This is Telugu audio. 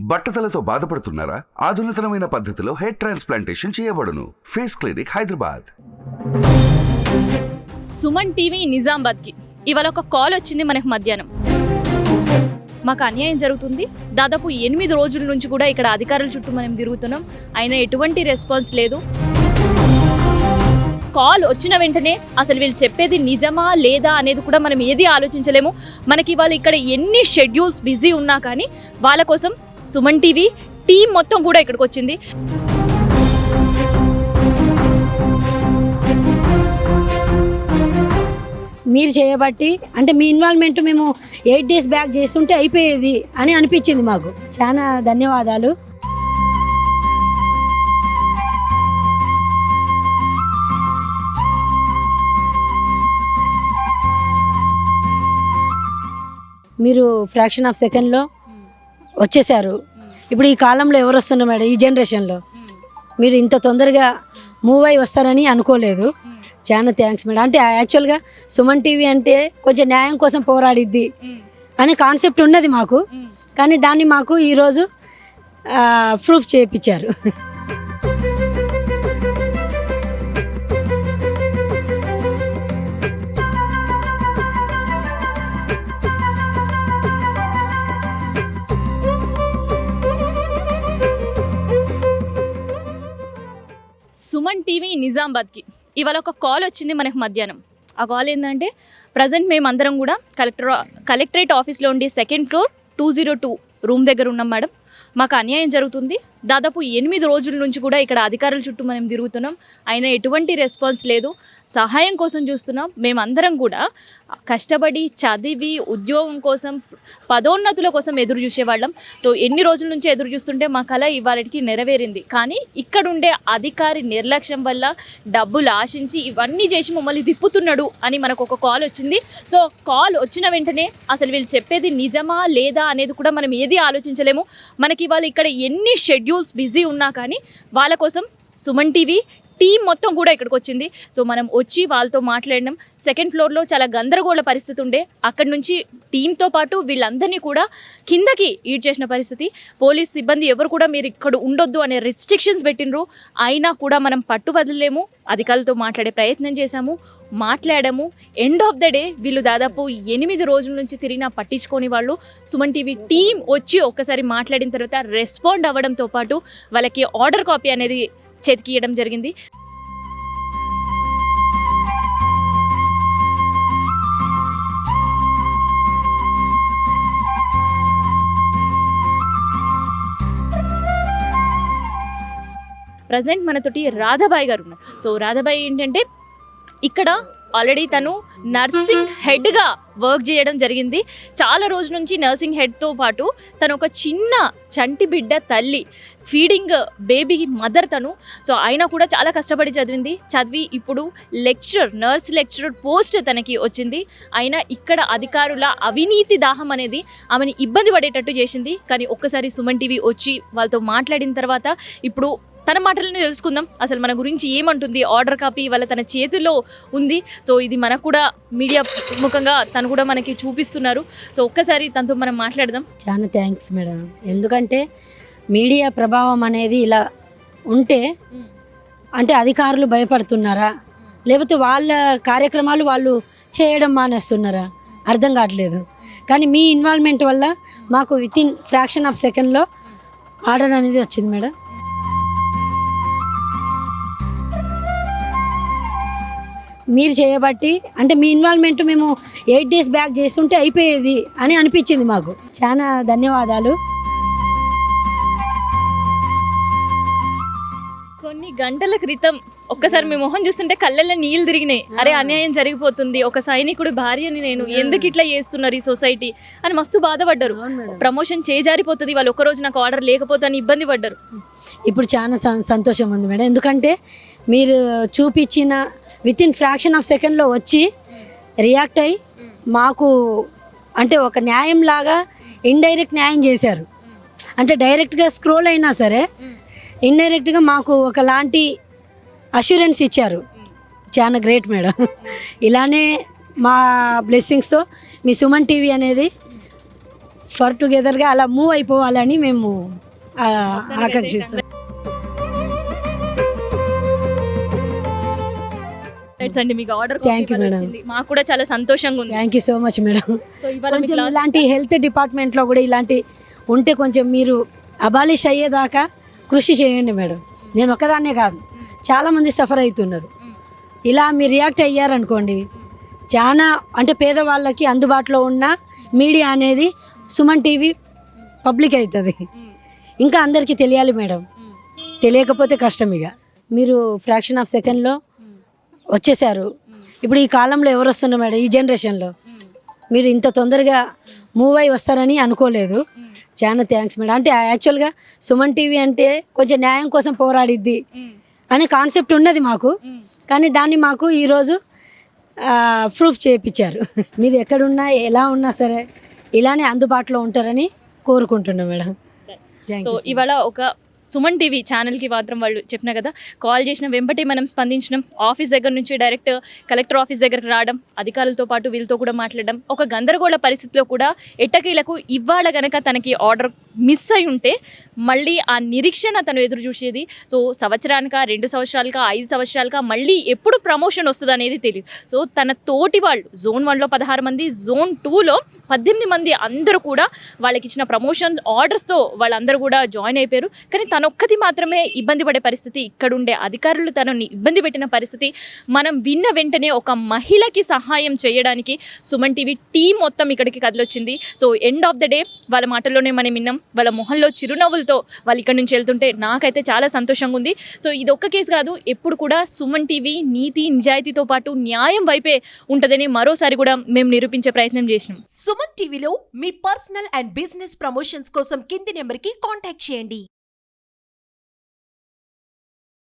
బట్టతలతో బాధపడుతున్నారా? ఆధునితనమైన పద్ధతిలో హెయిర్ ట్రాన్స్ప్లాంటేషన్ చేయబడును. Face clinic Hyderabad. Suman TV నిజామాబాద్కి. ఇవాళ ఒక కాల్ వచ్చింది మనకు మధ్యాహ్నం. మాకు అన్యాయం జరుగుతుంది. దాదాపు ఎనిమిది రోజుల నుంచి కూడా ఇక్కడ అధికారుల చుట్టూ మనం తిరుగుతున్నాం. అయినా ఎటువంటి రెస్పాన్స్ లేదు. కాల్ వచ్చిన వెంటనే అసలు వీళ్ళు చెప్పేది నిజమా లేదా అనేది కూడా మనం ఏది ఆలోచించలేము. మనకి ఇవాళ ఇక్కడ ఎన్ని షెడ్యూల్స్ బిజీ ఉన్నా కానీ వాళ్ళ కోసం సుమన్ టీవీ టీం మొత్తం కూడా ఇక్కడికి వచ్చింది మీరు చేయబట్టి అంటే మీ ఇన్వాల్వ్మెంట్ మేము ఎయిట్ డేస్ బ్యాక్ చేస్తుంటే అయిపోయేది అని అనిపించింది మాకు. చాలా ధన్యవాదాలు. మీరు ఫ్రాక్షన్ ఆఫ్ సెకండ్లో వచ్చేసారు ఇప్పుడు ఈ కాలంలో ఎవరు వస్తున్నారు మేడం? ఈ జనరేషన్లో. మీరు ఇంత తొందరగా మూవ్ అయి వస్తారని అనుకోలేదు. చాలా థ్యాంక్స్ మేడం. అంటే యాక్చువల్గా సుమన్ టీవీ అంటే కొంచెం న్యాయం కోసం పోరాడిద్ది అనే కాన్సెప్ట్ ఉన్నది మాకు. కానీ దాన్ని మాకు ఈరోజు ప్రూఫ్ చేయించారు. సుమన్ టీవీ నిజామాబాద్కి. ఇవాళ ఒక కాల్ వచ్చింది మనకు మధ్యాహ్నం. ఆ కాల్ ఏంటంటే ప్రజెంట్ మేమందరం కూడా కలెక్టర్ కలెక్టరేట్ ఆఫీస్లో ఉండి second floor two zero two room దగ్గర ఉన్నాం మేడం. మాకు అన్యాయం జరుగుతుంది. దాదాపు ఎనిమిది రోజుల నుంచి కూడా ఇక్కడ అధికారుల చుట్టూ మనం తిరుగుతున్నాం. అయినా ఎటువంటి రెస్పాన్స్ లేదు. సహాయం కోసం చూస్తున్నాం. మేమందరం కూడా కష్టపడి చదివి ఉద్యోగం కోసం పదోన్నతుల కోసం ఎదురు చూసేవాళ్ళం. సో ఎన్ని రోజుల నుంచి ఎదురు చూస్తుంటే మా కళ ఇవాళకి నెరవేరింది. కానీ ఇక్కడుండే అధికారి నిర్లక్ష్యం వల్ల డబ్బులు ఆశించి ఇవన్నీ చేసి మమ్మల్ని తిప్పుతున్నాడు అని మనకు ఒక కాల్ వచ్చింది. సో కాల్ వచ్చిన వెంటనే అసలు వీళ్ళు చెప్పేది నిజమా లేదా అనేది కూడా మనం ఏది ఆలోచించలేము. మనకి ఇవాళ ఇక్కడ ఎన్ని షెడ్యూల్స్ బిజీ ఉన్నా కానీ వాళ్ళ కోసం సుమన్ టీవీ టీం మొత్తం కూడా ఇక్కడికి వచ్చింది. సో మనం వచ్చి వాళ్ళతో మాట్లాడినాం. సెకండ్ ఫ్లోర్లో చాలా గందరగోళ పరిస్థితి ఉండే. అక్కడి నుంచి టీంతో పాటు వీళ్ళందరినీ కూడా కిందకి ఈడ్ చేసిన పరిస్థితి. పోలీస్ సిబ్బంది ఎవరు కూడా మీరు ఇక్కడ ఉండొద్దు అనే రిస్ట్రిక్షన్స్ పెట్టినరు అయినా కూడా మనం పట్టు వదలలేము. అధికారులతో మాట్లాడే ప్రయత్నం చేశాము. మాట్లాడాము. ఎండ్ ఆఫ్ ద డే వీళ్ళు దాదాపు ఎనిమిది రోజుల నుంచి తిరిగినా పట్టించుకొని వాళ్ళు. సుమన్ టీవీ టీం వచ్చి ఒక్కసారి మాట్లాడిన తర్వాత రెస్పాండ్ అవ్వడంతో పాటు వాళ్ళకి ఆర్డర్ కాపీ అనేది చేతికియడం జరిగింది. ప్రజెంట్ మనతోటి రాధాబాయి గారు ఉన్నారు. సో రాధాబాయి ఏంటంటే ఇక్కడ ఆల్రెడీ తను నర్సింగ్ హెడ్గా వర్క్ చేయడం జరిగింది. చాలా రోజుల నుంచి నర్సింగ్ హెడ్తో పాటు తను ఒక చిన్న చంటి బిడ్డ తల్లి ఫీడింగ్ బేబీ మదర్ తను. సో అయినా కూడా చాలా కష్టపడి చదివింది. చదివి ఇప్పుడు లెక్చరర్ నర్స్ లెక్చరర్ పోస్ట్ తనకి వచ్చింది. అయినా ఇక్కడ అధికారుల అవినీతి దాహం అనేది ఆమెని ఇబ్బంది పడేటట్టు చేసింది. కానీ ఒక్కసారి సుమన్ టీవీ వచ్చి వాళ్ళతో మాట్లాడిన తర్వాత ఇప్పుడు తన మాటలను తెలుసుకుందాం. అసలు మన గురించి ఏమంటుంది? ఆర్డర్ కాపీ వల్ల తన చేతిలో ఉంది. సో ఇది మనకు కూడా మీడియా ముఖంగా తను కూడా మనకి చూపిస్తున్నారు. సో ఒక్కసారి తనతో మనం మాట్లాడదాం. చాలా థ్యాంక్స్ మేడం. ఎందుకంటే మీడియా ప్రభావం అనేది ఇలా ఉంటే అంటే అధికారులు భయపడుతున్నారా? లేకపోతే వాళ్ళ కార్యక్రమాలు వాళ్ళు చేయడం మానేస్తున్నారా? అర్థం కావట్లేదు. కానీ మీ ఇన్వాల్వ్మెంట్ వల్ల మాకు విత్ ఇన్ ఫ్రాక్షన్ ఆఫ్ సెకండ్లో ఆర్డర్ అనేది వచ్చింది మేడం. మీరు చేయబట్టి అంటే మీ ఇన్వాల్వ్మెంట్ మేము ఎయిట్ డేస్ బ్యాక్ చేస్తుంటే అయిపోయేది అని అనిపించింది మాకు. చాలా ధన్యవాదాలు. కొన్ని గంటల క్రితం ఒక్కసారి మీ మొహం చూస్తుంటే కళ్ళల్లో నీళ్ళు తిరిగినాయి. అరే అన్యాయం జరిగిపోతుంది. ఒక సైనికుడి భార్యని నేను ఎందుకు ఇట్లా చేస్తున్నారు ఈ సొసైటీ అని మస్తు బాధపడ్డారు. ప్రమోషన్ చేజారిపోతుంది. వాళ్ళు ఒక్కరోజు నాకు ఆర్డర్ లేకపోతే అని ఇబ్బంది పడ్డారు. ఇప్పుడు చాలా సంతోషం ఉంది మేడం. ఎందుకంటే మీరు చూపించిన విత్ ఇన్ ఫ్రాక్షన్ ఆఫ్ సెకండ్లో వచ్చి రియాక్ట్ అయ్యి మాకు అంటే ఒక న్యాయం లాగా ఇండైరెక్ట్ న్యాయం చేశారు. అంటే డైరెక్ట్గా స్క్రోల్ అయినా సరే ఇండైరెక్ట్గా మాకు ఒకలాంటి అష్యూరెన్స్ ఇచ్చారు. చాలా గ్రేట్ మేడం. ఇలానే మా బ్లెస్సింగ్స్తో మీ సుమన్ టీవీ అనేది ఫర్ టుగెదర్గా అలా మూవ్ అయిపోవాలని మేము ఆ, ఆకాంక్షిస్తాం రైట్స్ అండి మీకు ఆర్డర్ Thank you, madam. మాకు కూడా చాలా సంతోషంగా ఉంది. Thank you so much madam కొంచెం ఇలాంటి హెల్త్ డిపార్ట్మెంట్లో కూడా ఇలాంటి ఉంటే కొంచెం మీరు అబాలిష్ అయ్యేదాకా కృషి చేయండి మేడం నేను ఒక్కదాన్నే కాదు. చాలామంది సఫర్ అవుతున్నారు. ఇలా మీరు రియాక్ట్ అయ్యారనుకోండి చాలా అంటే పేదవాళ్ళకి అందుబాటులో ఉన్న మీడియా అనేది సుమన్ టీవీ పబ్లిక్ అవుతుంది. ఇంకా అందరికీ తెలియాలి మేడం తెలియకపోతే కష్టం ఇక. మీరు ఫ్రాక్షన్ ఆఫ్ సెకండ్లో వచ్చేసారు ఇప్పుడు ఈ కాలంలో ఎవరు వస్తున్నారు మేడం? ఈ జనరేషన్లో. మీరు ఇంత తొందరగా మూవ్ అయి వస్తారని అనుకోలేదు. చాలా థ్యాంక్స్ మేడం. అంటే యాక్చువల్గా సుమన్ టీవీ అంటే కొంచెం న్యాయం కోసం పోరాడిద్ది అనే కాన్సెప్ట్ ఉన్నది మాకు. కానీ దాన్ని మాకు ఈరోజు ప్రూఫ్ చేయించారు మీరు ఎక్కడున్నా ఎలా ఉన్నా సరే ఇలానే అందుబాటులో ఉంటారని కోరుకుంటున్నాం మేడం. సో ఇవాళ ఒక సుమన్ టీవీ ఛానల్కి మాత్రం వాళ్ళు చెప్పిన కదా కాల్ చేసిన వెంబటే మనం స్పందించడం ఆఫీస్ దగ్గర నుంచి డైరెక్ట్ కలెక్టర్ ఆఫీస్ దగ్గరకు రావడం అధికారులతో పాటు వీళ్ళతో కూడా మాట్లాడడం ఒక గందరగోళ పరిస్థితిలో కూడా ఎట్టకీలకు ఇవాళ గనక తనకి ఆర్డర్ మిస్ అయి ఉంటే మళ్ళీ ఆ నిరీక్షణ తను ఎదురు చూసేది. సో సంవత్సరానిక రెండు సంవత్సరాలుగా ఐదు సంవత్సరాలుగా మళ్ళీ ఎప్పుడు ప్రమోషన్ వస్తుంది అనేది తెలియదు సో తన తోటి వాళ్ళు జోన్ వన్లో పదహారు మంది జోన్ టూలో పద్దెనిమిది మంది అందరూ కూడా వాళ్ళకి ఇచ్చిన ప్రమోషన్ ఆర్డర్స్తో వాళ్ళందరూ కూడా జాయిన్ అయిపోయారు. కానీ తనొక్కది మాత్రమే ఇబ్బంది పడే పరిస్థితి ఇక్కడుండే అధికారులు తనని ఇబ్బంది పెట్టిన పరిస్థితి మనం విన్న వెంటనే ఒక మహిళకి సహాయం చేయడానికి సుమన్ టీవీ టీం మొత్తం ఇక్కడికి కదిలొచ్చింది. So end of the day వాళ్ళ మాటల్లోనే మనం విన్నాం. వాళ్ళ మొహంలో చిరునవ్వులతో వాళ్ళు ఇక్కడ నుంచి వెళ్తుంటే నాకైతే చాలా సంతోషంగా ఉంది. సో ఇది ఒక్క కేసు కాదు ఎప్పుడు కూడా సుమన్ టీవీ నీతి నిజాయితీతో పాటు న్యాయం వైపే ఉంటుందని మరోసారి కూడా మేము నిరూపించే ప్రయత్నం చేసినాం. సుమన్ టీవీలో మీ పర్సనల్ అండ్ బిజినెస్ ప్రమోషన్స్ కోసం కింది నెంబర్కి కాంటాక్ట్ చేయండి.